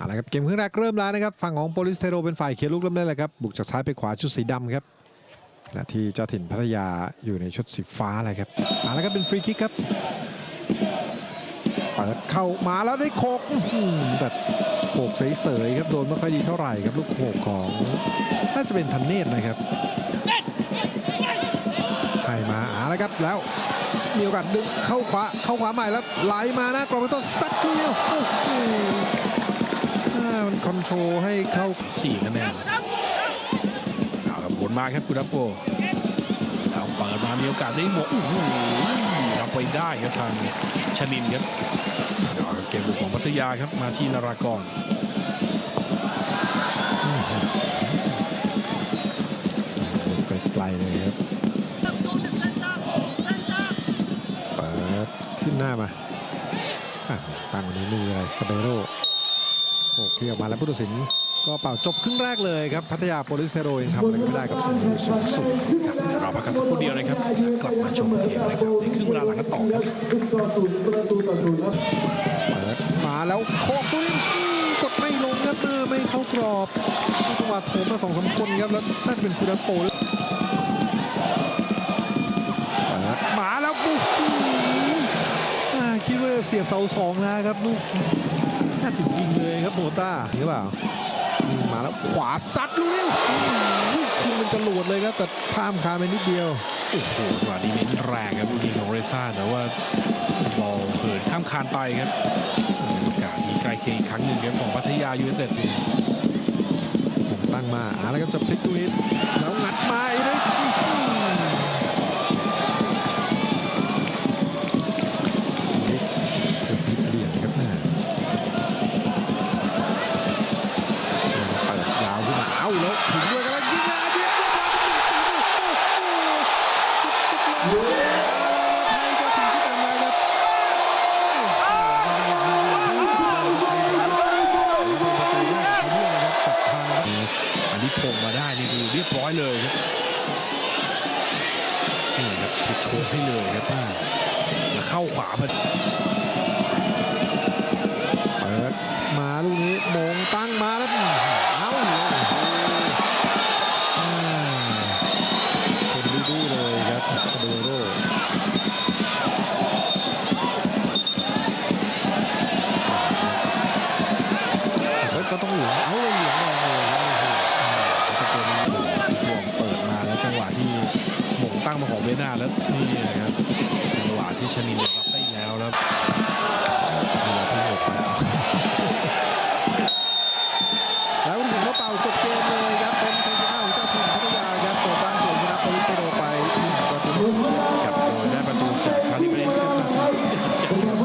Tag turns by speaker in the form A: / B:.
A: เอาละครับเกมครึ่งแรกเริ่มแล้วนะครับฝั่งของโปลิสเทโรเป็นฝ่ายเคลียร์ลูกเริ่มได้เลยครับบุกจากซ้ายไปขวาชุดสีดำครับขณะที่เจ้าถิ่นพัทยาอยู่ในชุดสีฟ้าเลยครับเอาละครับเป็นฟรีคิกครับเปิดเข้ามาแล้วได้โคกแต่โขกเสยๆครับโดนไม่ค่อยดีเท่าไหร่ครับลูกโขกของน่าจะเป็นทันเนตนะครับให้มาเอาละครับแล้วมีโอกาสดึงเข้าขวาเข้าขวาใหม่แล้วไหลมานะกรอบต้นซัดเดียวโอ้โหามันคอนโทรลให้เข้า
B: สี่คะแนนเอาครับบนมาครับกุดับโกเอาเปิดมามีโอกาสได้หมกโอ้โหรับไปได้ครับทางชนินครับเอาครับเกมบุกของพัทยาครับมาที่นารากร
A: ไกลๆเลยครับเปิดขึ้นหน้ามาตั้งวันนี้ไม่มีอะไรคาเบโร่ โอ้เคลียร์ออกมาแล้วผู้ตัดสิน ก็เป่าจบครึ่งแรกเลยครับ พัทยาโปลิสเทโรยังทำอะไรไม่ได้กับสิ่งที่สูงสุด
B: ครับเดี๋ยวเราพักกันสักครู่เดียวนะครับแล้วกลับมาชมเกมนะครับในครึ่งเวลาหลังกันต่อครับ
A: เปิดมาแล้วโคกตุ้ยกดไม่ลงครับเออไม่เข้ากรอบจังหวะโถมมาสองสามคนครับแล้วน่าจะเป็นคูดันโปหรือเปิดมาแล้วปุ๊บอ่าคิดว่าเสียบเสาสองแล้วครับลูก น่าจะยิงเลยครับโมต้าหรือเปล่าอืมมาแล้วขวาซัดลูกนี้อืมลูกยิงเป็นจรวดเลยครับ แต่ข้ามคานไปนิดเดียว
B: โอ้โหจังหวะนี้เน้นแรงครับลูกยิงของเรซ่าแต่ว่าบอลเหินข้ามคานไปครับเป็นโอกาสที่ใกล้เคียงอีกครั้งหนึ่งครับของพัทยายูเนเต็ด
A: ผมตั้งมาอ่าแล้วครับจะพลิกตัวนี้แล้ว อันนี้
B: พงมาได้นี่คือเรียบร้อยเลยครับนี่ครับโชว์ให้เลยครับป้าแล้วเข้าขวามา
A: แล้วนี่
B: นะครับจังหวะที่ชนินรับได้แล้วแล้ว